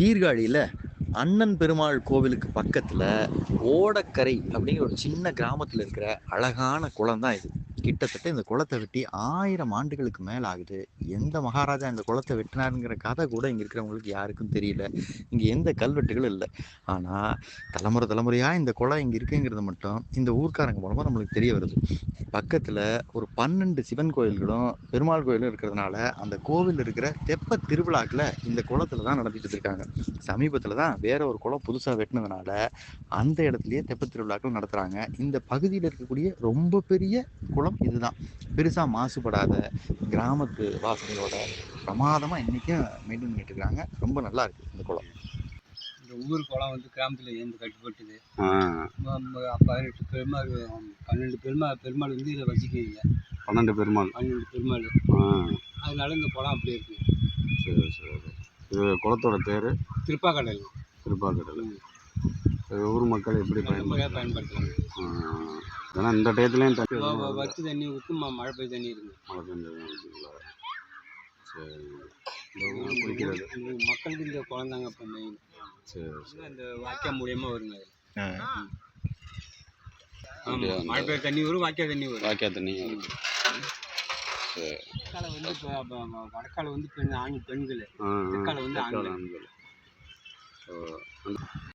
சீர்காழியில் அண்ணன் பெருமாள் கோவிலுக்கு பக்கத்தில் ஓடக்கரை அப்படிங்கிற ஒரு சின்ன கிராமத்தில் இருக்கிற அழகான குளம் தான் இது. கிட்டத்தட்ட இந்த குளத்தை வெட்டி ஆயிரம் ஆண்டுகளுக்கு மேலே ஆகுது. எந்த மகாராஜா இந்த குளத்தை வெட்டினாருங்கிற கதை கூட இங்கே இருக்கிறவங்களுக்கு யாருக்கும் தெரியல. இங்கே எந்த கல்வெட்டுகளும் இல்லை. ஆனால் தலைமுறை தலைமுறையாக இந்த குளம் இங்கே இருக்குங்கிறது மட்டும் இந்த ஊர்க்காரங்க மூலமாக நம்மளுக்கு தெரிய வருது. பக்கத்தில் ஒரு பன்னெண்டு சிவன் கோயில்களும் பெருமாள் கோயிலும் இருக்கிறதுனால அந்த கோவில் இருக்கிற தெப்ப திருவிழாக்களை இந்த குளத்துல தான் நடத்திட்டு இருக்காங்க சமீபத்தில் தான் வேற ஒரு குளம் புதுசாக வெட்டினதுனால அந்த இடத்துலயே தெப்ப திருவிழாக்கள் நடத்துகிறாங்க இந்த பகுதியில் இருக்கக்கூடிய ரொம்ப பெரிய குளம் இதுதான். பெருசாக மாசுபடாத கிராமத்து வாசனையோட பிரமாதமாக இன்றைக்கும் மெயின்டைன் பண்ணிட்டு இருக்காங்க. ரொம்ப நல்லா இருக்கு இந்த குளம். இந்த ஊர் குளம் வந்து கிராமத்தில் இருந்து கட்டுப்பட்டுது. பதினெட்டு பெருமாள் பன்னெண்டு பெருமாள் பெருமாள் வந்து இதை வச்சுக்கிறீங்க பன்னெண்டு பெருமாள். பன்னெண்டு பெருமாள். அதனால இந்த குளம் அப்படியே இருக்கு. சரி சரி இது குளத்தோட பேர்? திருப்பாக்கடல். திருப்பாக்கடல். ஊர் மக்கள் எப்படி பயன்படுத்துறாங்க? ஏன்னா இந்த டயத்துலேயும் தண்ணி வச்சு தண்ணி ஊற்றி மழை பெய்ய தண்ணி இருக்கு. மழை வச்சுங்களா சரி. மக்களுக்கு இந்த குளம் தாங்க இப்போ மெயின் சரி அந்த வாய்க்கால் மூலியமாக வருங்க? ஆமாம் மழை பெய்ய தண்ணி வரும் வாய்க்கால் தண்ணி வரும். வாய்க்கா தண்ணி சரி. வடக்கால வந்து இப்போ வடக்கால வந்து பெண் ஆண் பெண்கள். தெற்கால வந்து ஆண்கள்.